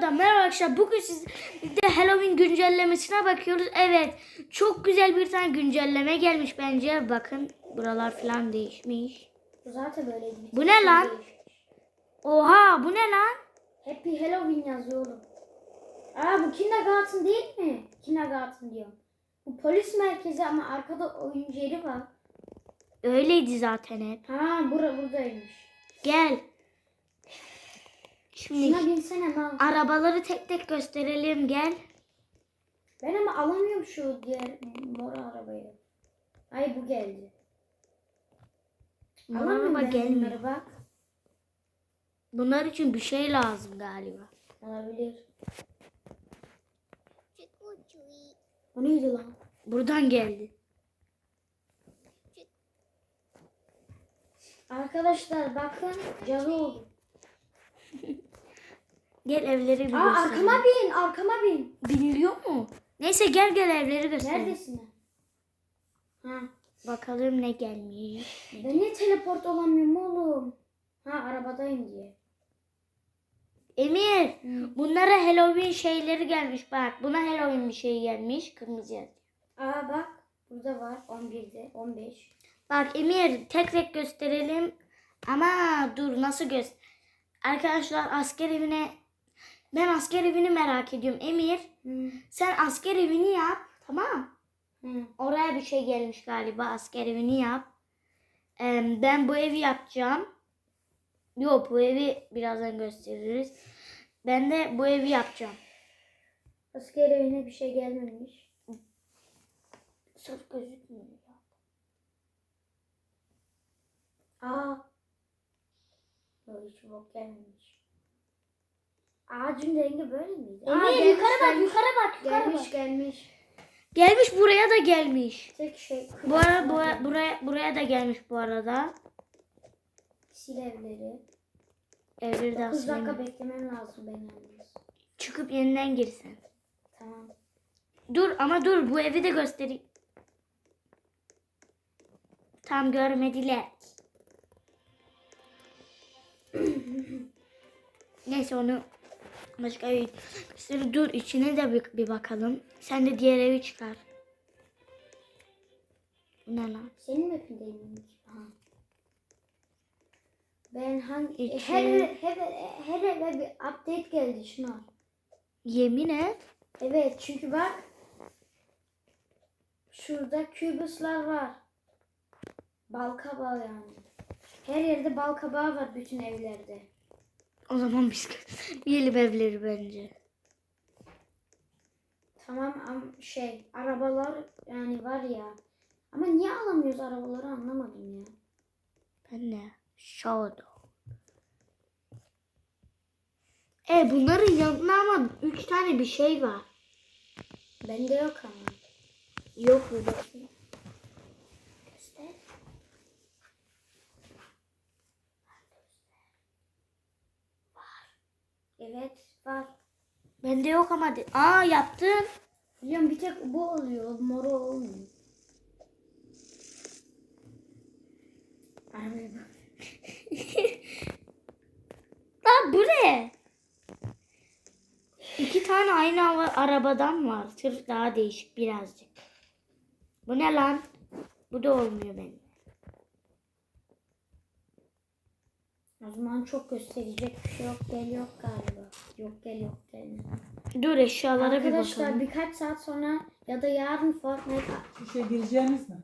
da merhaba arkadaşlar. Bugün sizde Halloween güncellemesine bakıyoruz. Evet. Çok güzel bir tane güncelleme gelmiş bence. Bakın buralar falan değişmiş. Zaten böyleydi. Bu ne şey lan? değişmiş. Oha bu ne lan? Happy Halloween yazıyorum. Aa bu kindergarten değil mi? Kindergarten diyorum. Bu polis merkezi ama arkada oyuncu yeri var. Öyleydi zaten hep. Ha bura buradaymış. Gel. Şimdi Şuna binsene lan. arabaları tek tek gösterelim gel. Ben ama alamıyorum şu diğer mor arabayı. Ay bu geldi. Mor Alamıyorum araba ben gelmiyor. bunları bak. Bunlar için bir şey lazım galiba. Olabilir. O neydi lan? Buradan geldi. Arkadaşlar bakın cadı oldu. Gel evleri bir Aa arkama bin, arkama bin. Biniliyor mu? Neyse gel gel evleri gösterelim. Neredesin? Ha. Bakalım ne gelmiş. Ben niye teleport olamıyorum oğlum? Ha arabadayım diye. Emir, bunlara Halloween şeyleri gelmiş bak. Buna Halloween bir şey gelmiş. Kırmızı yazıyor. Aa bak burada var 11'de 15. Bak Emir tek tek gösterelim. Ama dur nasıl göster? Arkadaşlar asker evine ben asker evini merak ediyorum. Emir Hı. sen asker evini yap. Tamam. Hı. Oraya bir şey gelmiş galiba. Asker evini yap. Ee, ben bu evi yapacağım. Yok bu evi birazdan gösteririz. Ben de bu evi yapacağım. Asker evine bir şey gelmemiş. Sırf gözükmüyor. Aa. Yok hiç bok gelmemiş. Ağacın rengi böyle miydi? Aa, Emir gelmiş, yukarı bak gelmiş. yukarı bak yukarı Gelmiş bak. gelmiş. Gelmiş buraya da gelmiş. Tek şey. Bu ara bu, buraya buraya da gelmiş bu arada. Sil evleri. Evleri de 9 dakika beklemem lazım benim yalnız. Çıkıp yeniden girsen. Tamam. Dur ama dur bu evi de göstereyim. Tam görmediler. Neyse onu başka bir gösteri. Dur içine de bir, bir bakalım. Sen de diğer evi çıkar. Ne lan? Senin. Ha. Ben hangi İki. her her her eve bir update geldi şuna. Yemin et. Evet çünkü bak şurada kübüsler var. Bal kabağı yani. Her yerde bal kabağı var bütün evlerde. O zaman biz yiyelim evleri bence. Tamam ama şey arabalar yani var ya. Ama niye alamıyoruz arabaları anlamadım ya. Ben de Shadow. E bunların yanına ama üç tane bir şey var. Bende yok ama. Yok mu Evet var. Bende yok ama. De- Aa yaptım. Biliyorum bir tek bu oluyor. Moru olmuyor. Lan bu ne? İki tane aynı arabadan var. Sırf daha değişik birazcık. Bu ne lan? Bu da olmuyor benim. O zaman çok gösterecek bir şey yok. Gel yok galiba. Yok gel yok gel. Dur eşyalara bir Arkadaşlar bakalım. birkaç saat sonra ya da yarın Fortnite Şişe gireceğiniz mi?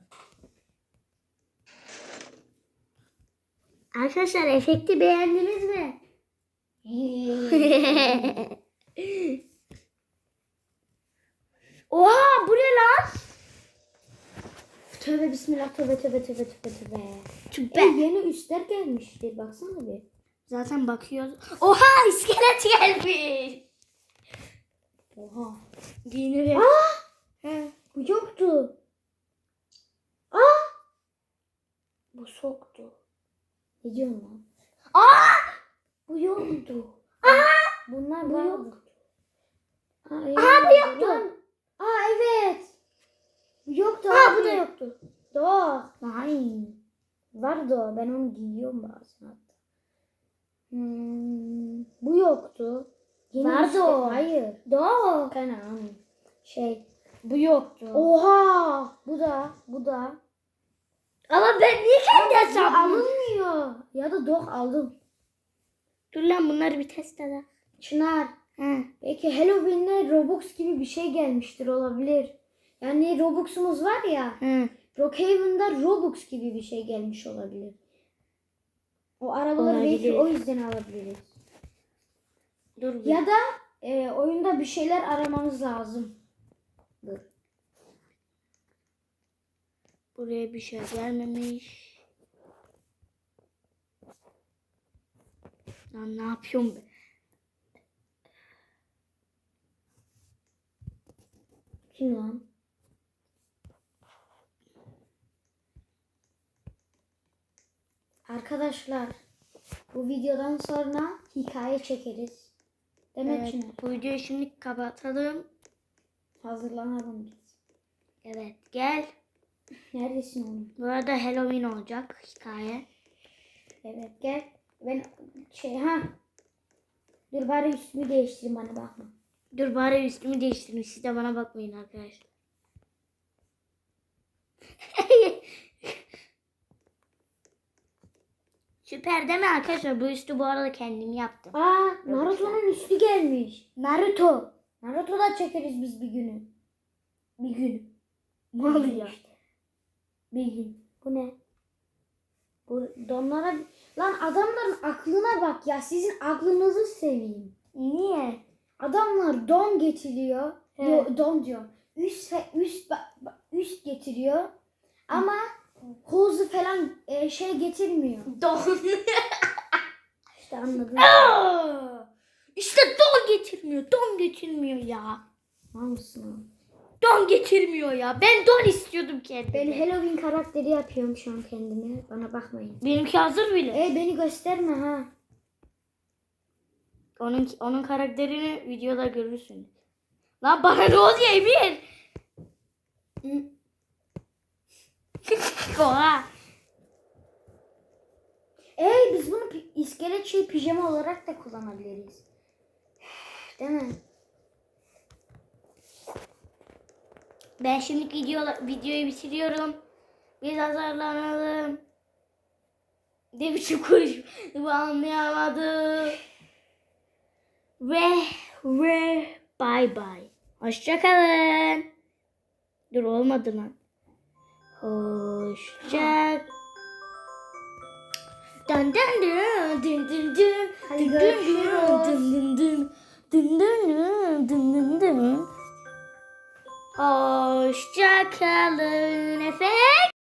Arkadaşlar efekti beğendiniz mi? Oha bu ne lan? Tövbe bismillah tövbe tövbe tövbe tövbe tövbe. Tübe. E, yeni üstler gelmişti. Baksana bir. Zaten bakıyoruz. Oha iskelet gelmiş. Oha. Giyinir. Aa! He. Bu yoktu. Aa! Bu soktu. Ne diyorsun lan? Aa! Bu yoktu. Bunlar Bu vardı. yok. Aa, Aha, bu yoktu. lan. Aa evet. Yoktu. Abi. bu da yoktu. Doğru. Nein. Vardı o. Ben onu giyiyorum bazen hatta. Hmm, bu yoktu. Yeni Vardı işte- o. Hayır. Doğru. Kanal. Şey. Bu yoktu. Oha. Bu da. Bu da. Ama ben niye kendi Bu hesabımı... alınmıyor. Ya da dok aldım. Dur lan bunları bir test edelim. Çınar. He. Belki Halloween'e Robux gibi bir şey gelmiştir olabilir. Yani Robux'umuz var ya. He. Brookhaven'da Robux gibi bir şey gelmiş olabilir. O arabaları belki Olabilir. o yüzden alabiliriz. Dur bir. Ya da e, oyunda bir şeyler aramamız lazım. Dur. Buraya bir şey gelmemiş. Lan ne yapıyorum ben? Kim lan? Arkadaşlar bu videodan sonra hikaye çekeriz. Demek Evet, Çınar. bu videoyu şimdi kapatalım. Hazırlanalım biz. Evet gel. Neredesin oğlum? Bu arada Halloween olacak hikaye. Evet gel. Ben şey ha. Dur bari üstümü değiştireyim bana bakma. Dur bari üstümü değiştireyim. Siz de bana bakmayın arkadaşlar. Süper değil mi arkadaşlar? Bu üstü bu arada kendim yaptım. Aa Naruto'nun üstü gelmiş. Naruto. Naruto da çekeriz biz bir günü. Bir gün. Ne oluyor? Bir gün. Bu ne? Bu donlara... Lan adamların aklına bak ya. Sizin aklınızı seveyim. Niye? Adamlar don getiriyor. Yo, don diyor. Üst üst üst getiriyor. Ama hozu falan e, şey getirmiyor. Don. İşte anladın. Aa! işte don getirmiyor. Don getirmiyor ya. Var mısın? Don getirmiyor ya. Ben don istiyordum kendime. Ben Halloween karakteri yapıyorum şu an kendime. Bana bakmayın. Benimki hazır bile. E beni gösterme ha. Onun onun karakterini videoda görürsünüz. Lan bana ne oluyor Emir? Oha. Ey biz bunu iskelet şey pijama olarak da kullanabiliriz. Değil mi? Ben şimdi video, videoyu bitiriyorum. Biz hazırlanalım. Ne biçim? Bu anlayamadım. Ve ve bye bye. Hoşçakalın. Dur olmadı lan. Hoşça Dın dın dın dın dın dın Hadi görüşürüz. Dın dın dın dın dın dın dın dın Hoşça kalın efendim.